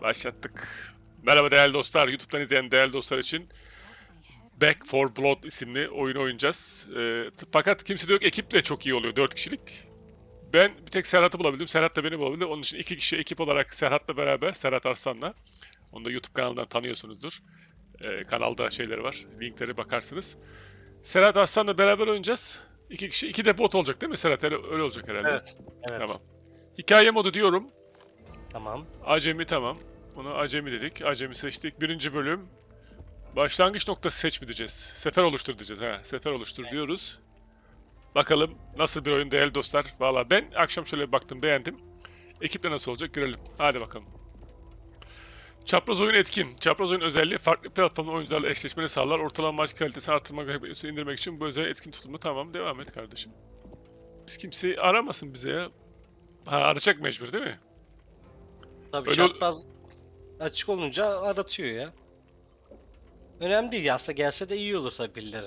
Başlattık. Merhaba değerli dostlar. YouTube'dan izleyen değerli dostlar için Back for Blood isimli oyunu oynayacağız. Ee, fakat kimse de yok. Ekip de çok iyi oluyor. 4 kişilik. Ben bir tek Serhat'ı bulabildim. Serhat da beni bulabildi. Onun için iki kişi ekip olarak Serhat'la beraber, Serhat Arslan'la. Onu da YouTube kanalından tanıyorsunuzdur. Ee, kanalda şeyleri var. Linkleri bakarsınız. Serhat Arslan'la beraber oynayacağız. İki kişi, iki de bot olacak değil mi Serhat? Öyle, öyle olacak herhalde. Evet. Evet. Tamam. Hikaye modu diyorum. Tamam. Acemi tamam. Bunu acemi dedik. Acemi seçtik. Birinci bölüm. Başlangıç noktası seç mi diyeceğiz? Sefer oluştur diyeceğiz. Ha, sefer oluştur diyoruz. Bakalım nasıl bir oyun değerli dostlar. Valla ben akşam şöyle baktım beğendim. Ekiple nasıl olacak görelim. Hadi bakalım. Çapraz oyun etkin. Çapraz oyun özelliği farklı platformda oyuncularla eşleşmeni sağlar. Ortalama maç kalitesini arttırmak ve indirmek için bu özel etkin tutulma. Tamam devam et kardeşim. Biz kimseyi aramasın bize ya. Ha arayacak mecbur değil mi? Tabii Öyle çapraz açık olunca aratıyor ya. Önemli değil ya. Aslında gelse de iyi olur tabii birileri.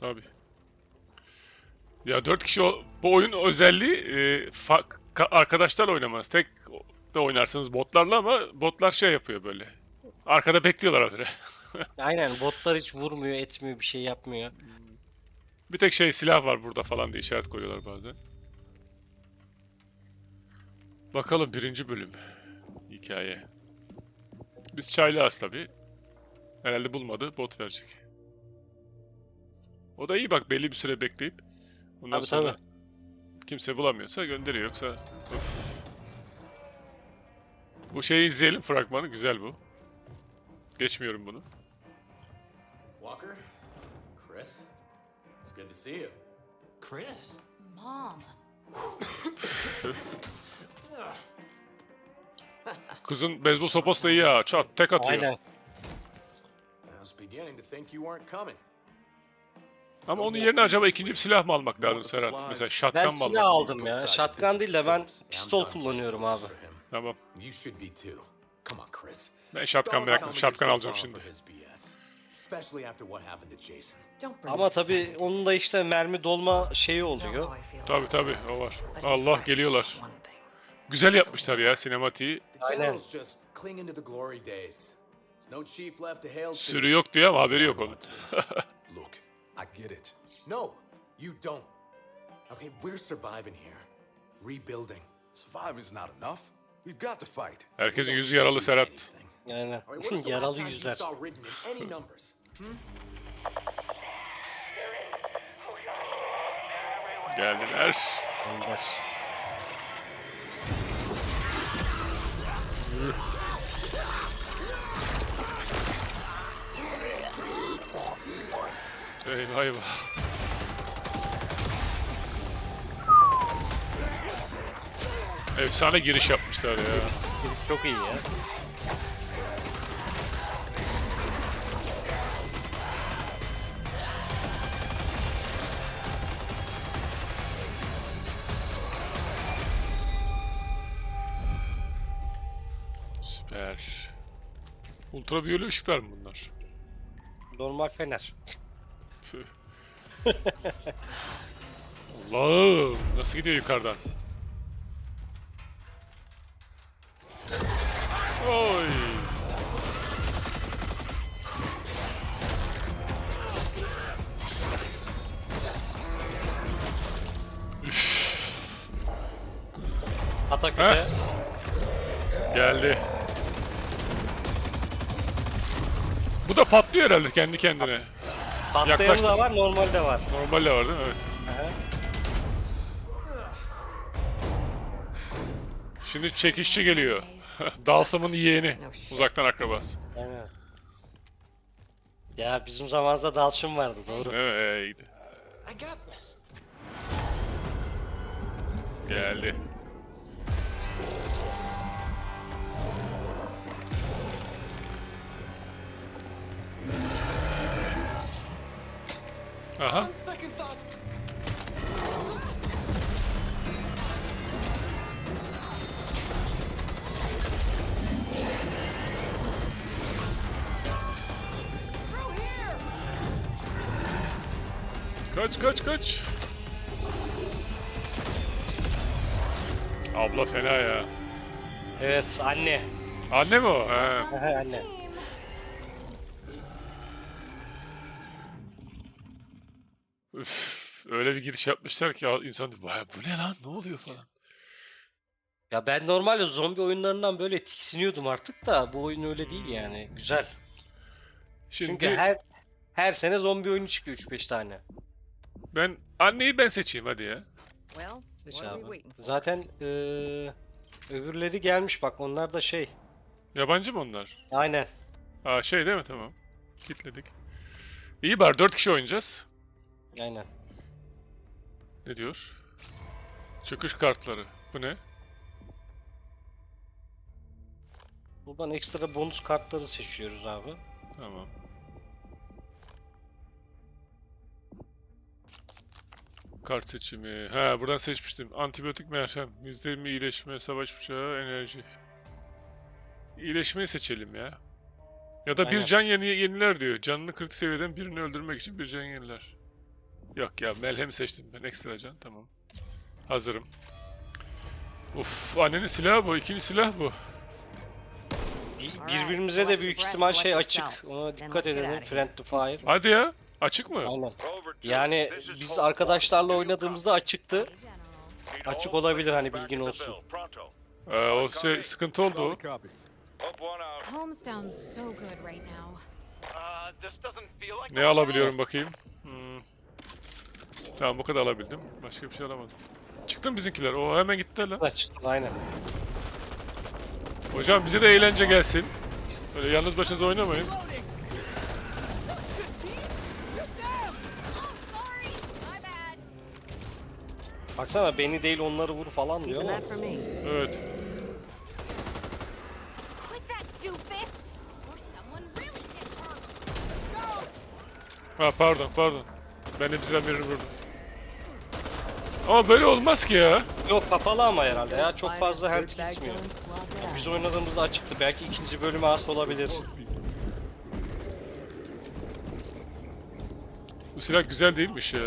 Tabii. Ya dört kişi o, bu oyun özelliği e, fa- ka- arkadaşlar oynamaz. Tek de oynarsınız botlarla ama botlar şey yapıyor böyle. Arkada bekliyorlar habire. Aynen botlar hiç vurmuyor, etmiyor, bir şey yapmıyor. Bir tek şey silah var burada falan diye işaret koyuyorlar bazen. Bakalım birinci bölüm. Hikaye. Biz çaylağız tabi. Herhalde bulmadı. Bot verecek. O da iyi bak belli bir süre bekleyip. Ondan Tabii, sonra tabii. kimse bulamıyorsa gönderiyor yoksa Üf. Bu şeyi izleyelim fragmanı güzel bu. Geçmiyorum bunu. Walker? Chris? It's good to see you. Chris? Mom. Kızın beyzbol sopası da iyi ya. Çat tek atıyor. Aynen. Ama onun yerine acaba ikinci bir silah mı almak lazım Serhat? Mesela shotgun Ben mı silah almak? aldım ya. Shotgun değil de ben pistol kullanıyorum abi. Tamam. Ben shotgun meraklı. Shotgun alacağım şimdi. Ama tabii onun da işte mermi dolma şeyi oluyor. how I feel Tabii about tabii this. o var. Allah geliyorlar. Güzel yapmışlar ya sinematiği. Aynen. Sürü yok diyor ama haberi yok onun. Look, I get it. No, you don't. Okay, we're surviving here. Rebuilding. Surviving's not enough. We've got to fight. Herkesin yüzü yaralı Serhat. Last yaralı yüzler. numbers? Geldiler. Eyvah eyvah. Efsane giriş yapmışlar ya. Çok iyi ya. Ultraviyole ışıklar mı bunlar? Normal fener. Allah'ım nasıl gidiyor yukarıdan? Oy. Ataküte. Geldi. Bu da patlıyor herhalde kendi kendine. Patlayanı yaklaştım. da var, normal de var. Normal de var değil mi? Evet. Şimdi çekişçi geliyor. Dalsam'ın yeğeni. Uzaktan akrabası. Aynen. Ya bizim zamanımızda dalşın vardı doğru. Evet iyiydi. I got this. Geldi. Aha. Kaç kaç kaç. Abla fena ya. Evet anne. Anne mi o? He. Anne. Üf, öyle bir giriş yapmışlar ki insan diyor, "Vay, bu ne lan ne oluyor falan. Ya ben normalde zombi oyunlarından böyle tiksiniyordum artık da bu oyun öyle değil yani. Güzel. Şimdi Çünkü her her sene zombi oyunu çıkıyor 3-5 tane. ben anneyi ben seçeyim hadi ya. Seç abi. Zaten eee, öbürleri gelmiş bak onlar da şey. Yabancı mı onlar? Aynen. Aa şey değil mi tamam. Kitledik. İyi bari 4 kişi oynayacağız. Aynen. Ne diyor? Çıkış kartları. Bu ne? Buradan ekstra bonus kartları seçiyoruz abi. Tamam. Kart seçimi. Ha buradan seçmiştim. Antibiyotik merhem. %20 iyileşme, savaş bıçağı, enerji. İyileşmeyi seçelim ya. Ya da bir Aynen. can yeni yeniler diyor. Canını kritik seviyeden birini öldürmek için bir can yeniler. Yok ya melhem seçtim ben. Ekstra can tamam. Hazırım. Uf annenin silahı bu. ikinci silah bu. Birbirimize de büyük ihtimal şey açık. Ona dikkat edelim. Friend to fire. Hadi ya. Açık mı? Aynen. Yani biz arkadaşlarla oynadığımızda açıktı. Açık olabilir, hani bilgin olsun. Ee, o şey sıkıntı oldu o. Hope one out. Home sounds so good right now. Ne alabiliyorum bakayım. Hmm. Tamam bu kadar alabildim. Başka bir şey alamadım. Çıktı mı bizimkiler? O hemen gittiler lan. Açık. Aynen. Hocam bize de eğlence gelsin. Böyle yalnız başınıza oynamayın. Baksana beni değil onları vur falan diyor ama. Evet. Ha pardon pardon. Ben de bizden birini vurdum. Ama böyle olmaz ki ya. Yok kapalı ama herhalde ya. Çok fazla health gitmiyor. well Biz oynadığımızda açıktı. Belki ikinci bölüme az olabilir. Bu silah güzel değilmiş ya.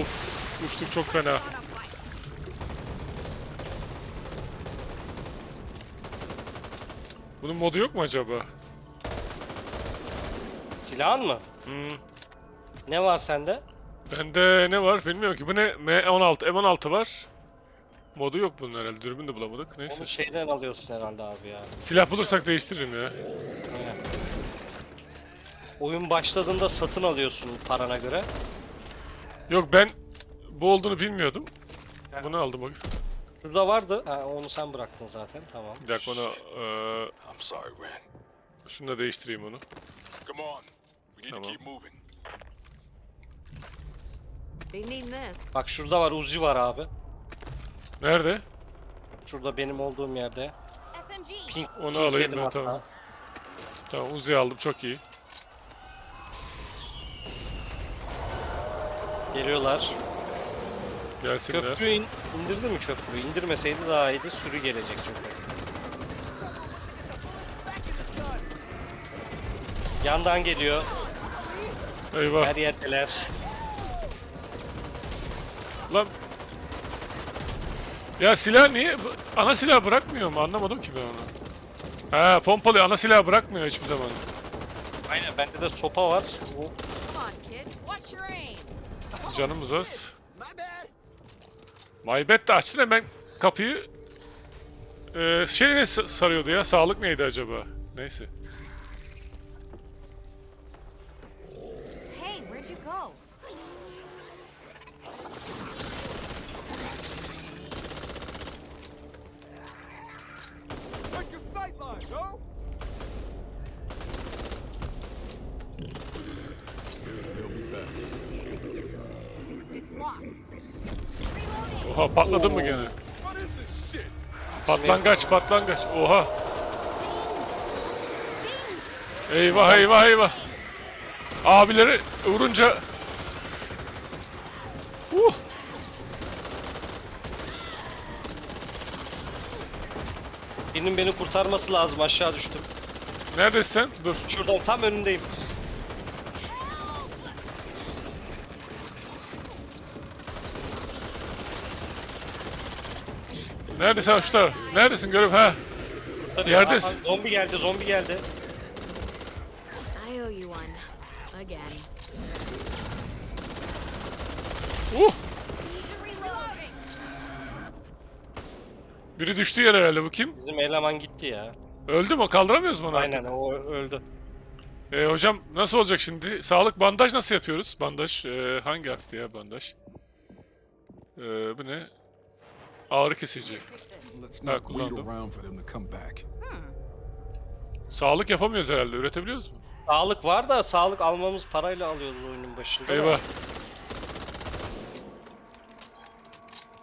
Of uçtuk çok fena. Bunun modu yok mu acaba? Silahın mı? Hmm. Ne var sende? Bende ne var bilmiyorum ki. Bu ne? M16. M16 var. Modu yok bunun herhalde. Dürbün de bulamadık. Neyse. Onu şeyden alıyorsun herhalde abi ya. Silah bulursak değiştiririm ya. Aynen. Oyun başladığında satın alıyorsun parana göre. Yok ben bu olduğunu bilmiyordum. Bunu aldım. bak. Şurada vardı. Ha, onu sen bıraktın zaten. Tamam. Bir dakika onu eee, I'm sorry, Ren. şunu da değiştireyim onu. Come on. We need Tamam. to keep moving. This. Bak şurada var. Uzi var abi. Nerede? Şurada benim olduğum yerde. SMG. Pink, Onu pink alayım yedim ben, hatta. tamam. Tamam Uzi aldım çok iyi. Geliyorlar. Gelsinler. Köprüyü in- indirdi mi köprüyü? İndirmeseydi daha iyiydi. Sürü gelecek çünkü. Yandan geliyor. Eyvah. Her yerdeler. Lan. Ya silah niye? Ana silah bırakmıyor mu? Anlamadım ki ben onu. Ha pompalı ana silah bırakmıyor hiçbir zaman. Aynen bende de sopa var. O? Canımız az. My bad de açtın hemen kapıyı. Ee, şey ne sa- sarıyordu ya? Sağlık neydi acaba? Neyse. Oha patladın mı gene? Patlangaç patlangaç. Oha. Eyvah eyvah eyvah. Abileri vurunca... Uh. birinin beni kurtarması lazım. Aşağı düştüm. Neredesin sen? Dur. Şuradan tam önündeyim. Neredesin uçlar? Neredesin görüp ha? Tabii, Yerdesin. aha, Zombi geldi, zombi geldi. I owe you one. Again. Uh! Biri düştü yer herhalde bu kim? Bizim eleman gitti ya. Öldü mü? Kaldıramıyoruz mu onu artık? Aynen o öldü. Ee, hocam nasıl olacak şimdi? Sağlık bandaj nasıl yapıyoruz? Bandaj ee, hangi harfti ya bandaj? Ee, bu ne? Ağrı kesici. Let's Ha, kullandım. around for them to come back. Sağlık yapamıyoruz herhalde. Üretebiliyoruz mu? Sağlık var da sağlık almamız parayla alıyoruz oyunun başında. da. Eyvah.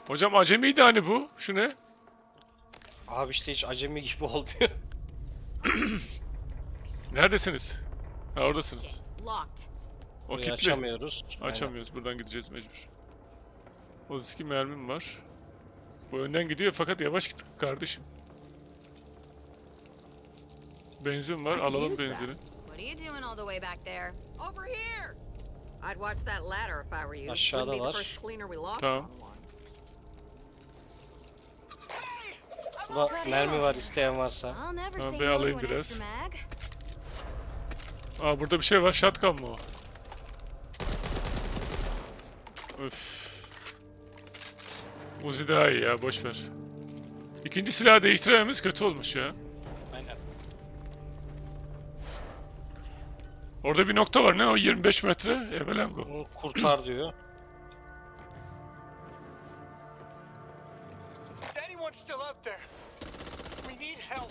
Hocam acemiydi hani bu. Şu ne? Abi işte hiç acemi gibi olmuyor. Neredesiniz? Ha oradasınız. O Burayı kilitli. açamıyoruz. Aynen. Açamıyoruz. Buradan gideceğiz mecbur. O eski mermim var. Bu önden gidiyor fakat yavaş git kardeşim. Benzin var. Alalım benzini. What are you doing all the way back there? Over here. I'd watch that ladder if I were you. Aşağıda Wouldn't be the var. first cleaner we lost Tamam. mermi var isteyen varsa. I'll never Tamam, say ben no to alayım an biraz. extra mag. Aa burada bir şey var. Shotgun mı o? Öf. Uzi daha iyi ya. Boş ver. İkinci silahı değiştirememiz kötü olmuş ya. Aynen. Orada bir nokta var. Ne o? 25 metre. Ebelengo. Bunu kurtar diyor. Is anyone still out there? We need help.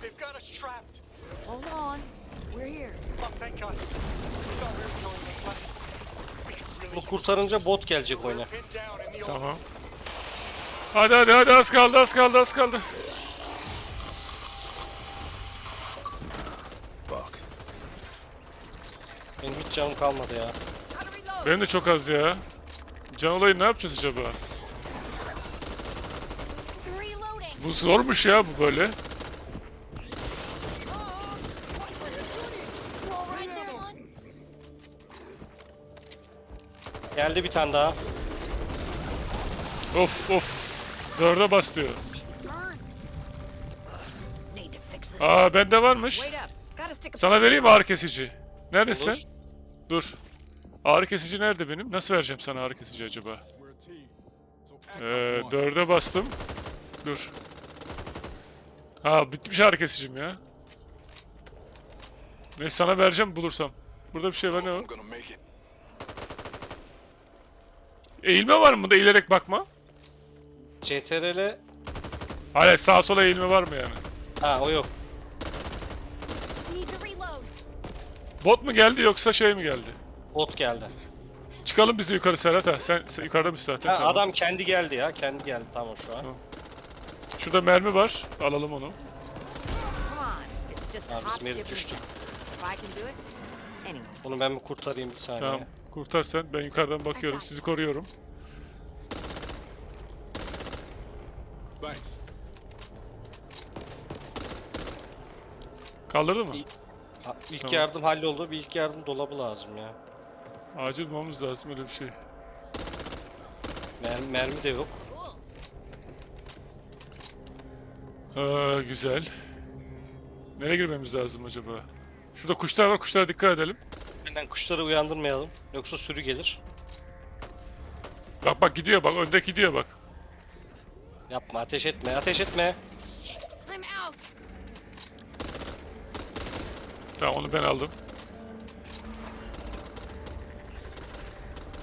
They've got us trapped. Hold on. We're here. Oh, thank God. Bu kurtarınca bot gelecek oyuna. Tamam. Hadi hadi hadi az kaldı az kaldı az kaldı. Fuck. Benim hiç canım kalmadı ya. Benim de çok az ya. Can olayı ne yapacağız acaba? Bu zormuş ya bu böyle. Geldi bir tane daha. Of of. Dörde bas diyor. Aa bende varmış. Sana vereyim mi ağrı kesici? Neredesin? Olur. Dur. Ağrı kesici nerede benim? Nasıl vereceğim sana ağrı kesici acaba? Ee, dörde bastım. Dur. Ha bitmiş ağrı kesicim ya. Neyse sana vereceğim bulursam. Burada bir şey var ne it. Eğilme var mı da eğilerek bakma? CTRL Hayır sağa sola eğilme var mı yani? ha o yok. Need to reload. Bot mu geldi yoksa şey mi geldi? Bot geldi. Çıkalım biz de yukarı Serhat ha. Sen, sen yukarıda mısın zaten? Ha, Tamam. adam kendi geldi ya. Kendi geldi tamam şu an. Tamam. Şurada mermi var. Alalım onu. Come on. It's just a. If I can do it, anyone. Bunu ben bir kurtarayım bir saniye. Tamam. Kurtar sen. Ben yukarıdan bakıyorum. Sizi koruyorum. Thanks. Kaldırdı mı? Ha, İlk Tamam. yardım halloldu. Bir ilk yardım dolabı lazım ya. Acil bulmamız lazım öyle bir şey. Mer mermi de yok. Aa, güzel. Nereye girmemiz lazım acaba? Şurada kuşlar var. Kuşlara dikkat edelim. Benden kuşları uyandırmayalım. Yoksa sürü gelir. Bak bak gidiyor bak. Önde gidiyor bak. Yapma ateş etme ateş etme. Tamam onu ben aldım.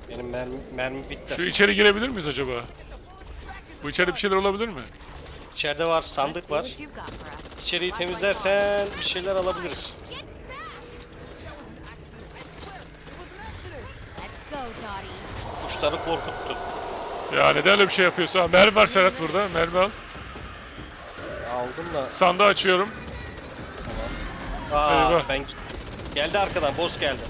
Benim mermi, mermi bitti. Şu içeri girebilir miyiz acaba? Bu içeride bir şeyler olabilir mi? İçeride var sandık var. İçeriği temizlersen bir şeyler alabiliriz. Kuşları korkuttu. Ya neden öyle bir şey yapıyorsun? Ha, mermi var Serhat burada. Mermi al. Aldım da. Sandığı açıyorum. Aa Eyvah. ben geldi arkadan boss geldi.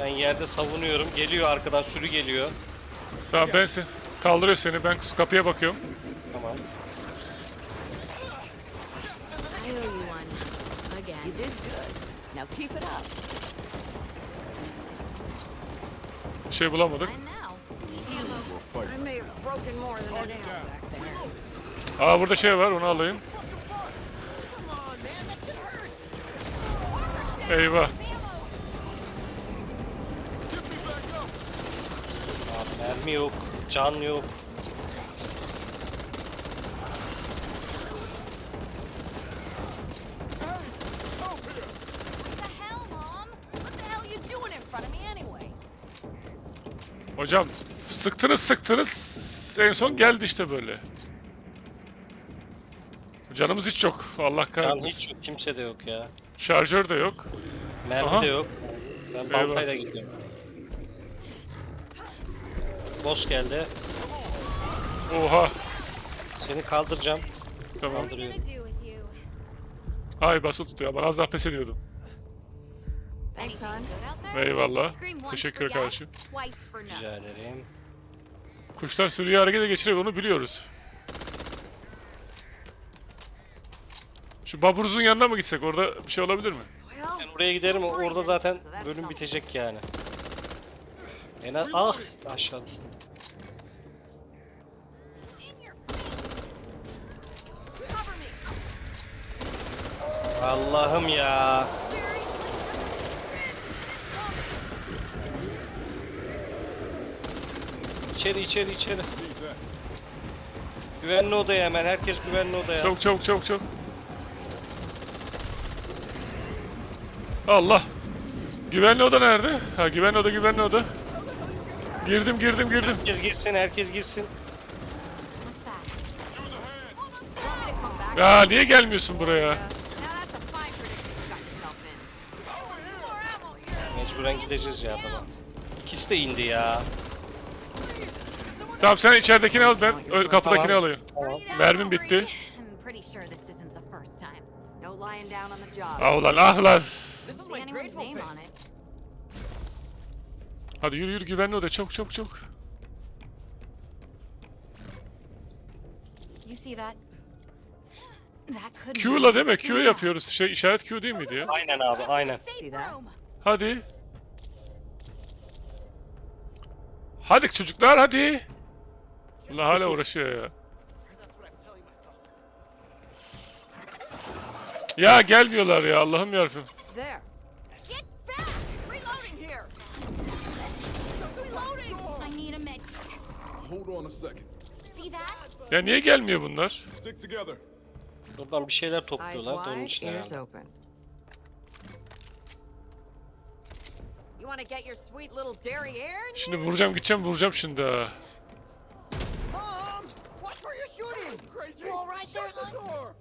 Ben yerde savunuyorum. Geliyor arkadan sürü geliyor. Tamam ben seni. Kaldırıyor seni. Ben kapıya bakıyorum. Tamam. I owe you one. Again. You did good. Now keep it up. Bir şey bulamadık. And now. fight. I may have broken more than an back there. Aa burada şey var onu alayım. Eyvah. Mermi yok, can yok. What the hell, Mom? What the hell you doing in front of me anyway? Hocam sıktınız sıktınız. En son geldi işte böyle. Canımız hiç yok. Allah Can kahretmesin. hiç yok, kimse de yok ya. Şarjör de yok. Mermi Aha. de yok. Ben baltayla gidiyorum. Boss geldi. Oha. Seni kaldıracağım. Tamam. Ay basılı tutuyor. Ben az daha pes ediyordum. Eyvallah. Teşekkür kardeşim. Rica ederim. Kuşlar sürüyü harekete geçirir onu biliyoruz. Şu Baburuz'un yanına mı gitsek? Orada bir şey olabilir mi? Ben oraya giderim orada zaten bölüm bitecek yani. En az ah aşağı düştüm. In your face. Cover me. Allah'ım ya. İçeri içeri içeri. Güvenli odaya hemen herkes güvenli odaya. Çok çok çok çok. Allah. Güvenli oda nerede? Ha güvenli oda güvenli oda. Girdim girdim girdim. Herkes girsin herkes girsin. Ya niye gelmiyorsun buraya? Mecburen gideceğiz ya tamam. İkisi de indi ya. Tamam sen içeridekini al ben ö- kapıdakini Tamam. alayım. Mermim bitti. I'm pretty sure this isn't the first time. No lying down on the job. Ah ulan ah lan. This is See my anyone's grateful name face. on it? Hadi yürü yürü güvenli oda çok çok çok. You see that? That could Q'la değil mi? Q yapıyoruz. Şey işaret Q değil miydi ya? Aynen abi aynen. See that? Hadi. Hadi çocuklar hadi. Allah hala uğraşıyor ya. Ya gelmiyorlar ya Allah'ım yarabbim. Ya niye gelmiyor bunlar? Buradan bir şeyler topluyorlar da onun için herhalde. Şimdi vuracağım gideceğim vuracağım şimdi ha. All right there, the door!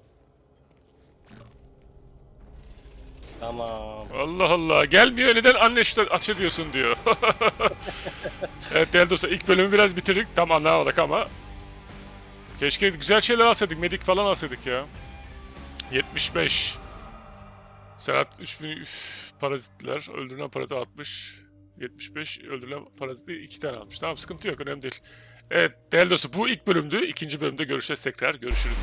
Tamam. Allah Allah gelmiyor neden anne işte aç ediyorsun diyor. evet değerli dostlar ilk bölümü biraz bitirdik tam anlamadık ama. Keşke güzel şeyler alsaydık medik falan alsaydık ya. 75. Serhat 3000 üf, parazitler öldürülen parazit 60. 75 öldürülen parazitli 2 tane almış. Tamam sıkıntı yok önemli değil. Evet değerli dostlar bu ilk bölümdü. İkinci bölümde görüşeceğiz tekrar. Görüşürüz.